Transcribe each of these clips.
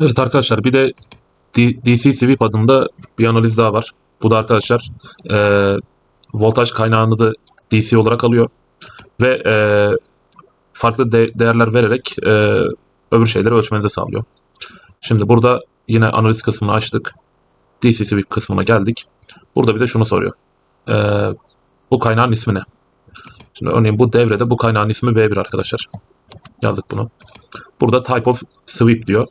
Evet arkadaşlar bir de DC Sweep adında bir analiz daha var. Bu da arkadaşlar eee, voltaj kaynağını da DC olarak alıyor ve eee, farklı de- değerler vererek eee, öbür şeyleri ölçmenizi sağlıyor. Şimdi burada yine analiz kısmını açtık. DC Sweep kısmına geldik. Burada bir de şunu soruyor. Eee, bu kaynağın ismi ne? Şimdi örneğin bu devrede bu kaynağın ismi V1 arkadaşlar. Yazdık bunu. Burada type of sweep diyor.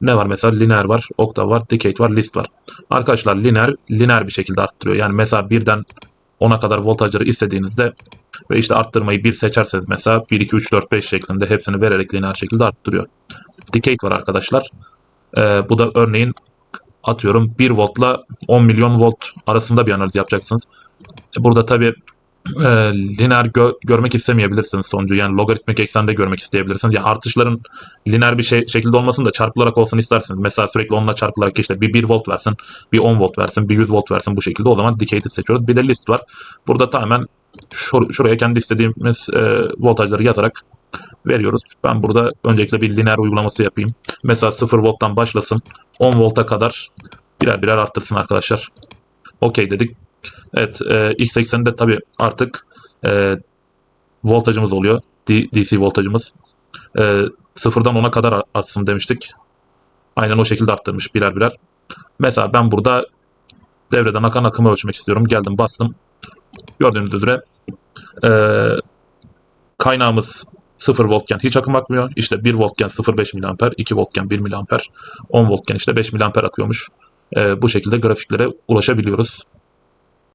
Ne var mesela? Lineer var, octave var, decade var, list var. Arkadaşlar lineer, lineer bir şekilde arttırıyor. Yani mesela birden 10'a kadar voltajları istediğinizde ve işte arttırmayı bir seçerseniz mesela 1, 2, 3, 4, 5 şeklinde hepsini vererek lineer şekilde arttırıyor. Decade var arkadaşlar. Ee, bu da örneğin atıyorum 1 voltla 10 milyon volt arasında bir analiz yapacaksınız. Burada tabii e, lineer gö- görmek istemeyebilirsiniz sonucu. Yani logaritmik eksende görmek isteyebilirsiniz. Yani artışların lineer bir şey şekilde olmasın da çarpılarak olsun isterseniz. Mesela sürekli onunla çarpılarak işte bir 1 volt versin, bir 10 volt versin, bir 100 volt versin bu şekilde. O zaman decay'i seçiyoruz. Bir de list var. Burada tamamen şur- şuraya kendi istediğimiz e, voltajları yazarak veriyoruz. Ben burada öncelikle bir lineer uygulaması yapayım. Mesela 0 volttan başlasın. 10 volta kadar birer birer arttırsın arkadaşlar. Okey dedik. Evet, e, X80'de tabii artık e, voltajımız oluyor. D- DC voltajımız. E, sıfırdan 10'a kadar artsın demiştik. Aynen o şekilde arttırmış birer birer. Mesela ben burada devreden akan akımı ölçmek istiyorum. Geldim bastım. Gördüğünüz üzere e, kaynağımız 0 voltken hiç akım akmıyor. İşte 1 voltken 0.5 mAh, 2 voltken 1 mAh, 10 voltken işte 5 mAh akıyormuş. E, bu şekilde grafiklere ulaşabiliyoruz.